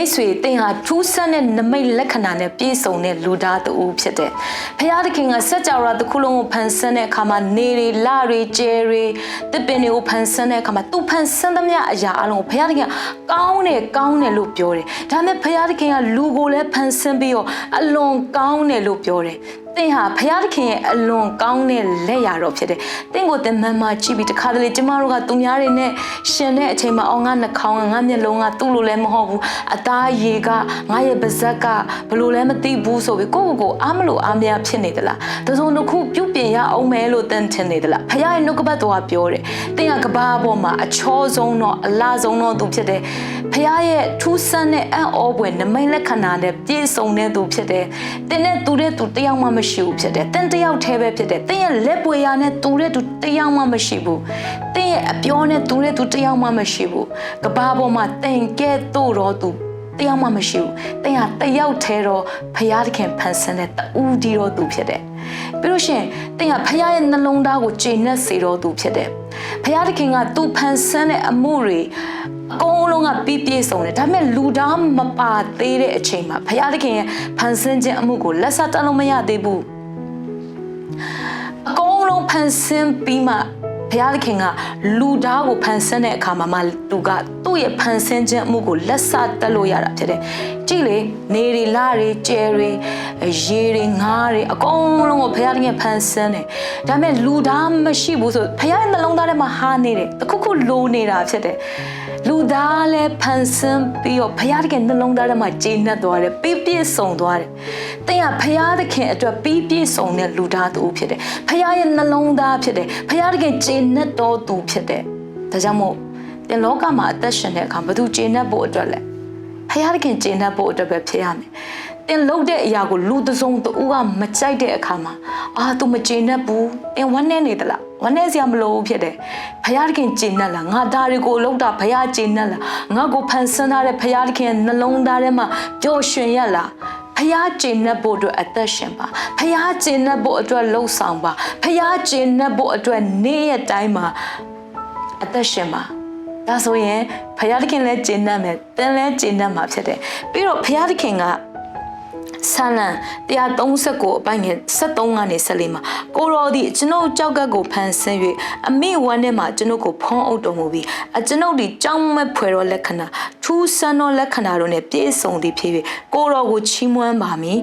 မိတ်ဆွေတင်ဟာထူးဆန်းတဲ့နမိတ်လက္ခဏာနဲ့ပြည့်စုံတဲ့လူသားတူဖြစ်တယ်ဖခင်သခင်ကစัจ java တစ်ခုလုံးကိုဖန်ဆင်းတဲ့အခါမှာနေတွေလတွေကျဲတွေတစ်ပင်တွေကိုဖန်ဆင်းတဲ့အခါမှာသူဖန်ဆင်းသမျှအရာအလုံးကိုဖခင်သခင်ကကောင်းတယ်ကောင်းတယ်လို့ပြောတယ်ဒါပေမဲ့ဖခင်သခင်ကလူကိုလည်းဖန်ဆင်းပြီးတော့အလွန်ကောင်းတယ်လို့ပြောတယ်သင်ဟာဖခင်သခင်ရဲ့အလွန်ကောင်းတဲ့လက်ရာတော်ဖြစ်တယ်။သင်ကိုသင်မှန်မှကြည့်ပြီးတခါတလေကျမတို့ကသူများတွေနဲ့ရှင်တဲ့အချိန်မှာအော်ငါနှာခေါင်းကငါမျက်လုံးကသူ့လိုလည်းမဟုတ်ဘူး။အသားရေကငါရဲ့ပါးစပ်ကဘလို့လည်းမသိဘူးဆိုပြီးကိုယ့်ကိုယ်ကိုအားမလို့အားမရဖြစ်နေသလား။တစုံတစ်ခုပြုတ်ပြင်ရအောင်မဲလို့သင်ထင်နေသလား။ဖခင်ရဲ့နှုတ်ကပတ်တော်ကပြောတယ်။သင်ကကဘာပေါ်မှာအချောဆုံးတော့အလားဆုံးတော့သူဖြစ်တယ်။ဖခင်ရဲ့ထူးဆန်းတဲ့အံ့ဩဖွယ်နမိတ်လက္ခဏာနဲ့ပြည့်စုံတဲ့သူဖြစ်တယ်။သင်နဲ့သူတဲ့သူတယောက်မှမရှိဘူးဖြစ်တယ်။သင်တယောက်တည်းပဲဖြစ်တယ်။သင်ရဲ့လက်ပွေရာနဲ့သူတဲ့သူတယောက်မှမရှိဘူး။သင်ရဲ့အပြောနဲ့သူတဲ့သူတယောက်မှမရှိဘူး။ကဘာပေါ်မှာသင်ကဲ့သို့တော့သူတယောက်မှမရှိဘူး။သင်ဟာတယောက်တည်းတော့ဖခင်သခင်ဖန်ဆင်းတဲ့တူဒီတော့သူဖြစ်တယ်။ပြီးလို့ရှိရင်သင်ဟာဖခင်ရဲ့နှလုံးသားကိုကျေနပ်စေတော့သူဖြစ်တယ်။ဖခင်သခင်ကသူဖန်ဆင်းတဲ့အမှုတွေ အကုန်လုံးကပြည့်ပြည့်စုံတယ်ဒါပေမဲ့လူသားမပါသေးတဲ့အချိန်မှာဘုရားသခင်ရဲ့ဖန်ဆင်းခြင်းအမှုကိုလက်ဆက်တက်လို့မရသေးဘူးအကုန်လုံးဖန်ဆင်းပြီးမှဘုရားသခင်ကလူသားကိုဖန်ဆင်းတဲ့အခါမှာမှသူကသူ့ရဲ့ဖန်ဆင်းခြင်းအမှုကိုလက်ဆက်တက်လို့ရတာဖြစ်တယ်ကြည့်လေနေတွေလတွေကျဲတွေရေတွေငါးတွေအကုန်လုံးကိုဘုရားသခင်ဖန်ဆင်းတယ်ဒါပေမဲ့လူသားမရှိဘူးဆိုဘုရားရဲ့နှလုံးသားထဲမှာဟာနေတယ်တခုခုလိုနေတာဖြစ်တယ် လူသားလည်းဖန်ဆင်းပြီးတော့ဘုရားသခင်နှလုံးသားထဲမှာကျေနပ်သွားတယ်ပြည့်ပြည့်စုံသွားတယ်။တင်ကဘုရားသခင်အတွက်ပြည့်ပြည့်စုံတဲ့လူသားသူဖြစ်တယ်။ဘုရားရဲ့နှလုံးသားဖြစ်တယ်။ဘုရားသခင်ကျေနပ်တော်သူဖြစ်တယ်။ဒါကြောင့်မို့တင်လောကမှာအသက်ရှင်တဲ့အခါဘသူကျေနပ်ဖို့အတွက်လဲဘုရားသခင်ကျေနပ်ဖို့အတွက်ပဲဖြစ်ရမယ်။ တင်လုပ်တဲ့အရာကိုလူတစုံတူကမကြိုက်တဲ့အခါမှာအာ तू မကျေနပ်ဘူးတင်ဝမ်းနေနေသလားဝမ်းနေစရာမလိုဘူးဖြစ်တယ်ဘုရားသခင်ကျေနပ်လားငါဒါတွေကိုလောက်တာဘုရားကျေနပ်လားငါကိုဖန်ဆင်းထားတဲ့ဘုရားသခင်နှလုံးသားထဲမှာပျော်ရွှင်ရလားဖះကျင်နှက်ဖို့အတွက်အသက်ရှင်ပါဖះကျင်နှက်ဖို့အတွက်လှုပ်ဆောင်ပါဖះကျင်နှက်ဖို့အတွက်နေ့ရက်တိုင်းမှာအသက်ရှင်ပါဒါဆိုရင်ဖះသခင်လည်းကျင်နှက်မယ်သင်လည်းကျင်နှက်မှာဖြစ်တယ်ပြီးတော့ဖះသခင်က ဆာလံ139အပိုင်းငယ်73ကနေ74မှာကိုရောသည်ကျွန်ုပ်ကြောက်ကပ်ကိုဖန်ဆင်း၍အမိဝမ်းထဲမှာကျွန်ုပ်ကိုဖုံးအုပ်တော်မူပြီးအကျွန်ုပ်သည်ကြောင်းမဲ့ဖွယ်သောလက္ခဏာထူးဆန်းသောလက္ခဏာတို့နှင့်ပြည့်စုံသည်ဖြစ်၍ကိုရောကိုချီးမွမ်းပါမည်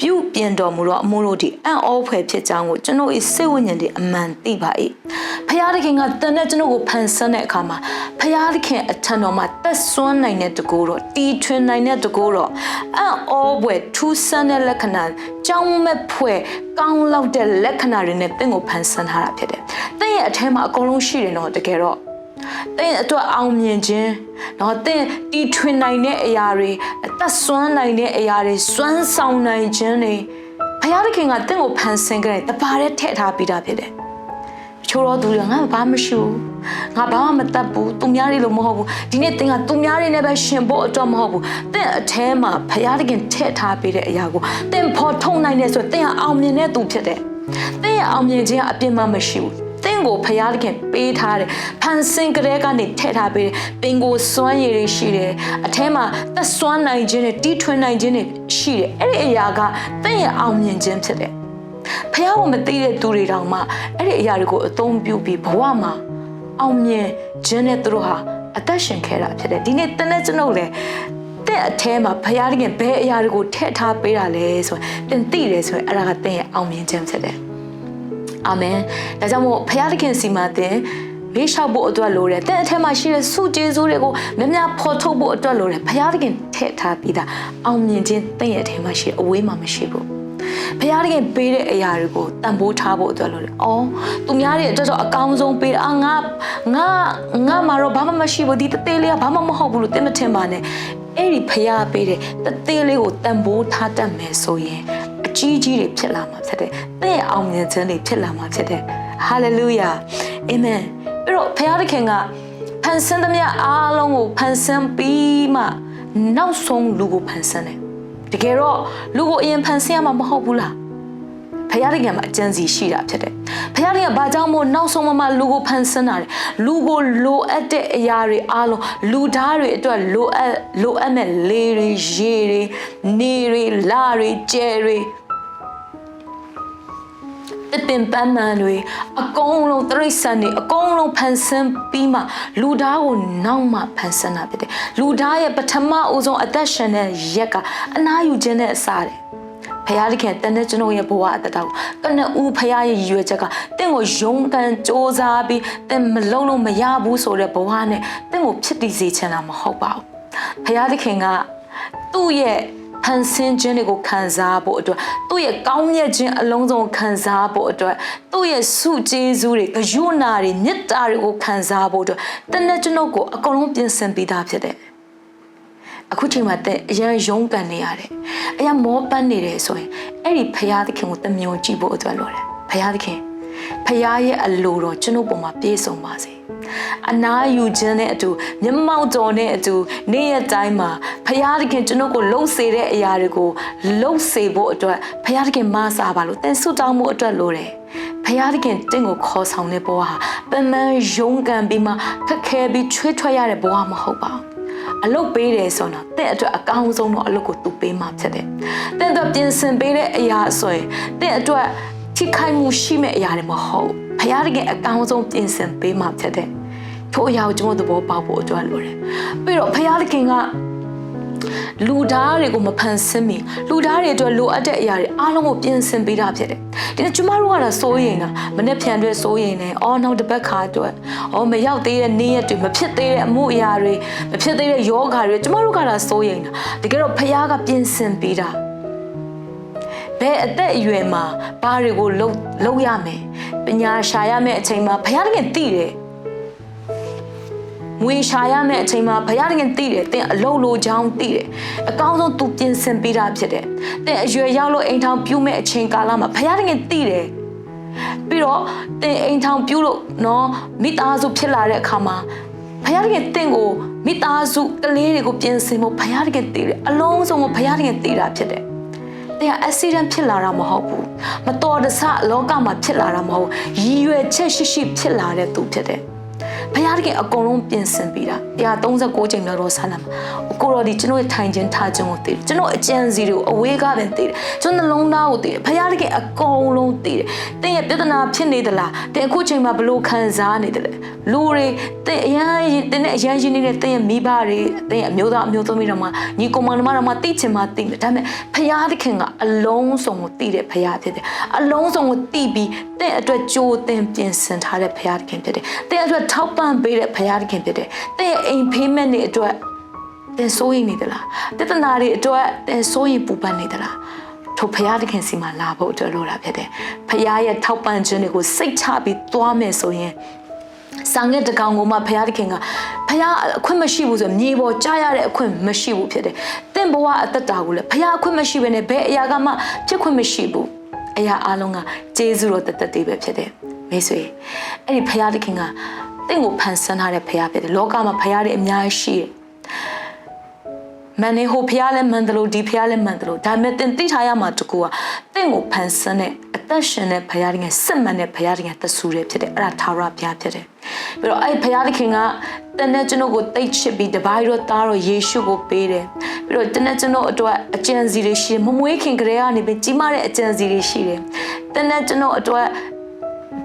ပြုပြင်တော်မူသောအမှုတို့သည်အံ့ဩဖွယ်ဖြစ်ကြောင်းကိုကျွန်ုပ်၏စိတ်ဝိညာဉ်သည်အမှန်သိပါ၏ဖျားသခင်ကတန်တဲ့ကျွန်ုပ်ကိုဖန်ဆင်းတဲ့အခါမှာဖျားသခင်အထံတော်မှာတက်ဆွမ်းနိုင်တဲ့တကူတော့တီထွင်နိုင်တဲ့တကူတော့အံ့ဩဖွယ်ထူးဆန်းတဲ့လက္ခဏာကြောင်းမဲ့ဖွယ်ကောင်းလောက်တဲ့လက္ခဏာတွေနဲ့တင့်ကိုဖန်ဆင်းထားတာဖြစ်တယ်။တင့်ရဲ့အထဲမှာအကုန်လုံးရှိတယ်နော်တကယ်တော့ တင့်အတွက်အောင်မြင်ခြင်းနော်တင့်တီထွင်နိုင်တဲ့အရာတွေအသက်စွမ်းနိုင်တဲ့အရာတွေစွမ်းဆောင်နိုင်ခြင်းတွေဘုရားသခင်ကတင့်ကိုဖန်ဆင်းခဲ့တဲ့တပါးတည်းထည့်ထားပြီးတာဖြစ်တယ်ချိုးတော့သူကငါဘာမရှိဘူးငါဘာမှမတတ်ဘူးသူများတွေလိုမဟုတ်ဘူးဒီနေ့သင်ကသူများတွေနဲ့ပဲရှင်ဖို့အတွက်မဟုတ်ဘူးသင်အထဲမှာဘုရားသခင်ထည့်ထားပေးတဲ့အရာကိုသင်ဖော်ထုတ်နိုင်တယ်ဆိုရင်သင်ကအောင်မြင်တဲ့သူဖြစ်တယ်သင်ရအောင်မြင်ခြင်းအပြစ်မှမရှိဘူး င့်ကိုဖျားသခင်ပေးထားတယ်ဖန်ဆင်းကလေးကနေထည့်ထားပေးတယ်ပင်ကိုစွမ်းရည်တွေရှိတယ်အထဲမှာသက်စွမ်းနိုင်ခြင်းတွေတီးထွင်နိုင်ခြင်းတွေရှိတယ်အဲ့ဒီအရာကတင့်ရဲ့အောင်မြင်ခြင်းဖြစ်တယ်ဖះကိုမသိတဲ့သူတွေတောင်မှအဲ့ဒီအရာတွေကိုအသုံးပြုပြီးဘဝမှာအောင်မြင်ခြင်းနဲ့သူတို့ဟာအသက်ရှင်ခဲ့တာဖြစ်တယ်ဒီနေ့တနေ့ကျွန်ုပ်လည်းတဲ့အแทမှာဘုရားသခင်ဘယ်အရာတွေကိုထည့်ထားပေးတာလဲဆိုရင်တင်သိတယ်ဆိုရင်အဲ့ဒါကတင်ရဲ့အောင်မြင်ခြင်းဖြစ်တယ် အာမင်ဒါကြောင့်မို့ဘုရားသခင်စီမှာတင်မေးလျှောက်ဖို့အတွက်လိုတယ်တဲ့အထက်မှာရှိတဲ့စုကျေးဇူးတွေကိုများများဖော်ထုတ်ဖို့အတွက်လိုတယ်ဘုရားသခင်ထည့်ထားပြီးသားအောင်မြင်ခြင်းတင့်ရဲ့အထက်မှာရှိအဝေးမှာမရှိဘူးဘုရားသခင်ပေးတဲ့အရာတွေကိုတန်ဖိုးထားဖို့အတွက်လိုတယ်။အော်သူများတွေအတွက်တော့အကောင်းဆုံးပေးတာအာငါငါငါမှာတော့ဘာမှမရှိဘူးဒီတသေးလေးကဘာမှမဟုတ်ဘူးလို့တင်မထင်ပါနဲ့။အဲ့ဒီဘုရားပေးတဲ့တသေးလေးကိုတန်ဖိုးထားတတ်မယ်ဆိုရင်အ ကြီးကြီးတွေဖြစ်လာမှာဖြစ်တယ်။တဲ့အောင်မြင်ခြင်းတွေဖြစ်လာမှာဖြစ်တယ်။ဟာလေလုယာ။အာမင်။ပြီးတော့ဘုရားသခင်ကဖန်ဆင်းသမျှအားလုံးကိုဖန်ဆင်းပြီးမှနောက်ဆုံးလူကိုဖန်ဆင်းတယ်။တကယ်တော့လူကိုအရင်ဖန်ဆင်းရမှာမဟုတ်ဘူးလား။ဖယားတကယ်မှာအကျဉ်းစီရှိတာဖြစ်တယ်ဖခင်တွေကဘာကြောင့်မို့နောက်ဆုံးမမလူကိုဖန်ဆင်းတာလဲလူကိုလိုအပ်တဲ့အရာတွေအားလုံးလူသားတွေအတွက်လိုအပ်လိုအပ်မဲ့လေတွေရေတွေနေတွေလာတွေကြဲတွေ တပင်ပန်းမှန်တွေအကုန်လုံးတရိษံတွေအကုန်လုံးဖန်ဆင်းပြီးမှလူသားကိုနောက်မှဖန်ဆင်းတာဖြစ်တယ်လူသားရဲ့ပထမဦးဆုံးအသက်ရှင်တဲ့ရက်ကအနာယူခြင်းနဲ့အစားတယ်ဖရားသခင်တန်တဲ့ကျွန်တော်ရဲ့ဘဝအတ္တကိုကနဦးဖရားရဲ့ရည်ရွယ်ချက်ကတင့်ကိုယုံကန်စ조사ပြီးတင်မလုံးလုံးမရဘူးဆိုတဲ့ဘဝနဲ့တင့်ကိုဖြစ်တည်စေချင်တာမဟုတ်ပါဘူးဖရားသခင်ကသူ့ရဲ့ ဖန်ဆင်းခြင်းတွေကိုခံစားဖို့အတွက်သူ့ရဲ့ကောင်းမြတ်ခြင်းအလုံးစုံခံစားဖို့အတွက်သူ့ရဲ့ဆုကျေးဇူးတွေဂရုဏာတွေမေတ္တာတွေကိုခံစားဖို့အတွက်တန်တဲ့ကျွန်တော်ကိုအကုန်လုံးပြင်ဆင်ပေးတာဖြစ်တယ်အခုချိန်မှာတဲ့အရန်ရုံးကန်နေရတယ်အရန်မောပန်းနေတယ်ဆိုရင်အဲ့ဒီဖရာသခင်ကိုတမျောကြည့်ဖို့အတွက်လိုတယ်ဖရာသခင် ဖရာရဲ့အလိုတော်ကျွန်ုပ်ပေါ်မှာပြည့်စုံပါစေအနာယူခြင်းနဲ့အတူမျက်မှောက်တော်နဲ့အတူနေ့ရက်တိုင်းမှာဖရာသခင်ကျွန်ုပ်ကိုလှုပ်စေတဲ့အရာတွေကိုလှုပ်စေဖို့အတွက်ဖရာသခင်မဆာပါလို့တင်ဆုတောင်းမှုအတွက်လိုတယ်ဖရာသခင်တင့်ကိုခေါ်ဆောင်တဲ့ဘဝဟာပန်းပန်းရုန်းကန်ပြီးမှခက်ခဲပြီးချွေးထွက်ရတဲ့ဘဝမဟုတ်ပါဘူးအလုပ်ပေးတယ်ဆိုတော့တဲ့အတွက်အကောင်းဆုံးတော့အလုပ်ကိုသူပေးမှဖြစ်တယ်။တဲ့အတွက်ပြင်ဆင်ပေးတဲ့အရာဆိုရင်တဲ့အတွက် ထိခိုက်မှုရှိမဲ့အရာတွေမဟုတ်။ဖရားတကယ်အကောင်းဆုံးပြင်ဆင်ပေးမှဖြစ်တယ်။ထို့အရာကိုကျွန်တော်သဘောပေါက်ဖို့အတွက်လိုတယ်။ပြီးတော့ဖရားတခင်ကလူသားတွေကိုမဖန်ဆင်းမီလူသားတွေအတွက်လိုအပ်တဲ့အရာတွေအားလုံးကိုပြင်ဆင်ပေးတာဖြစ်တယ်။ဒီနေ့ကျမတို့ကတော့စိုးရိမ်တာမနေ့ဖြန်အတွက်စိုးရိမ်နေ။အော်နောက်တစ်ပတ်ခါအတွက်အော်မရောက်သေးတဲ့နေ့ရက်တွေမဖြစ်သေးတဲ့အမှုအရာတွေမဖြစ်သေးတဲ့ယောဂါတွေကျမတို့ကတော့စိုးရိမ်တာ။တကယ်တော့ဖခင်ကပြင်ဆင်ပေးတာ။ ဘယ်အသက်အရွယ်မှာဘာတွေကိုလုံလုံရမယ်။ပညာရှာရမယ့်အချိန်မှာဖခင်တကယ်သိတယ်။ငွေရှာရမယ့်အချိန်မှာဘုရားတခင်သိတယ်။သင်အလုံးလိုချောင်းသိတယ်။အကောင်းဆုံးသူပြင်ဆင်ပေးတာဖြစ်တယ်။သင်အရွယ်ရောက်လို့အိမ်ထောင်ပြုမဲ့အချိန်ကာလမှာဘုရားတခင်သိတယ်။ပြီးတော့သင်အိမ်ထောင်ပြုလို့နော်မိသားစုဖြစ်လာတဲ့အခါမှာဘုရားတခင်သင်ကိုမိသားစုကလေးတွေကိုပြင်ဆင်ဖို့ဘုရားတခင်သိတယ်။အလုံးစုံကိုဘုရားတခင်သိတာဖြစ်တယ်။ တဲ့ accident ဖြစ်လာတာမဟုတ်ဘူးမတော်တဆလောကမှာဖြစ်လာတာမဟုတ်ရည်ရွယ်ချက်ရှိရှိဖြစ်လာတဲ့သူဖြစ်တယ် ဘုရားတခင်အကုန်လုံးပြင်ဆင်ပြီးတာ136ချိန်လောက်တော့ဆန်းလာမှာကိုတော်ဒီကျွန်တော်ရဲ့ထိုင်ခြင်းထားခြင်းကိုသိတယ်ကျွန်တော်အကြံစီတွေကိုအဝေးကပင်သိတယ်ကျွန်တော်နှလုံးသားကိုသိတယ်ဘုရားတခင်အကုန်လုံးသိတယ်တင်းရဲ့ပြဿနာဖြစ်နေသလားတင်းအခုချိန်မှာဘလို့ခံစားနေတယ်လဲလူတွေတင်းအရန်တင်းနဲ့အရန်ရင်းနေတဲ့တင်းရဲ့မိဘတွေတင်းရဲ့အမျိုးသားအမျိုးသမီးတော်မှာညီကောင်မတော်မှာသိချင်မှသိတယ်ဒါပေမဲ့ဘုရားသခင်ကအလုံးစုံကိုသိတဲ့ဘုရားဖြစ်တယ်အလုံးစုံကိုသိပြီးတင်းအတွက်ကြိုးတင်ပြင်ဆင်ထားတဲ့ဘုရားသခင်ဖြစ်တယ်တင်းအတွက်ထောက်ပံ့ပေးတဲ့ဘုရားသခင်ဖြစ်တယ်။တဲ့အိမ်ဖေးမဲ့နေအတွက်တင်စိုးရင်နေသလား။တသနာတွေအတွက်တင်စိုးရင်ပူပန်နေသလား။ထိုဘုရားသခင်စီမှာလာဖို့အတွက်လိုတာဖြစ်တယ်။ဘုရားရဲ့ထောက်ပံ့ခြင်းတွေကိုစိတ်ချပြီးသွားမယ်ဆိုရင်ဆောင်တဲ့တကောင်ကိုမှဘုရားသခင်ကဘုရားအခွင့်မရှိဘူးဆိုမြေပေါ်ကြားရတဲ့အခွင့်မရှိဘူးဖြစ်တယ်။တင့်ဘဝအသက်တာကိုလည်းဘုရားအခွင့်မရှိဘဲနဲ့ဘယ်အရာကမှဖြစ်ခွင့်မရှိဘူး။အရာအလုံးကကျေးဇူးတော်တသက်တည်းပဲဖြစ်တယ်။မိတ်ဆွေအဲ့ဒီဘုရားသခင်က တင့်ကိုဖန်ဆင်းထားတဲ့ဖရားဖြစ်တယ်လောကမှာဖရားတွေအများကြီးရှိတယ်မန်နေဟိုဖရားလည်းမန်တယ်လို့ဒီဖရားလည်းမန်တယ်လို့ဒါပေမဲ့တင်သိထားရမှာတကူကတင့်ကိုဖန်ဆင်းတဲ့အသက်ရှင်တဲ့ဖရားတွေစစ်မှန်တဲ့ဖရားတွေတဆူတယ်ဖြစ်တယ်အဲ့ဒါထာဝရဘုရားဖြစ်တယ်ပြီးတော့အဲ့ဖရားသခင်ကတန်တဲ့ကျွန်တော်ကိုတိတ်ချစ်ပြီးတပိုင်းတော့သားတော့ယေရှုကိုပေးတယ်ပြီးတော့တန်တဲ့ကျွန်တော်အတွက်အကြံစီတွေရှိတယ်မမွေးခင်ကလေးကနေပြီးကြီးမားတဲ့အကြံစီတွေရှိတယ်တန်တဲ့ကျွန်တော်အတွက်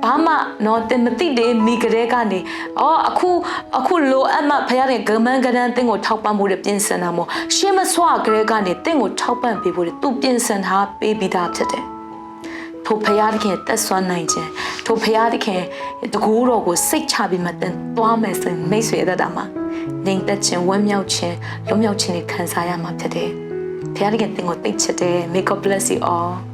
ဘာမှတော့တင်မသိတယ်မိကလေးကနေအော်အခုအခုလိုအပ်မှဖရားတဲ့ဂမန်ကရန်တင်းကိုထောက်ပံ့ဖို့ပြင်ဆင်တာမို့ရှင်းမစွာကလေးကနေတင်းကိုထောက်ပံ့ပေးဖို့သူပြင်ဆင်ထားပေးပြီးသားဖြစ်တယ်ထိုဖရားသခင်တက်ဆွမ်းနိုင်ခြင်းထိုဖရားသခင်တကူတော်ကိုစိတ်ချပြီးမှတင်သွားမယ်ဆိုရင်မိတ်ဆွေအသက်တာမှာနေတက်ခြင်းဝမ်းမြောက်ခြင်းလွတ်မြောက်ခြင်းတွေခံစားရမှာဖြစ်တယ်ဖရားသခင်တင်ကိုသိချစ်တယ် May God bless you all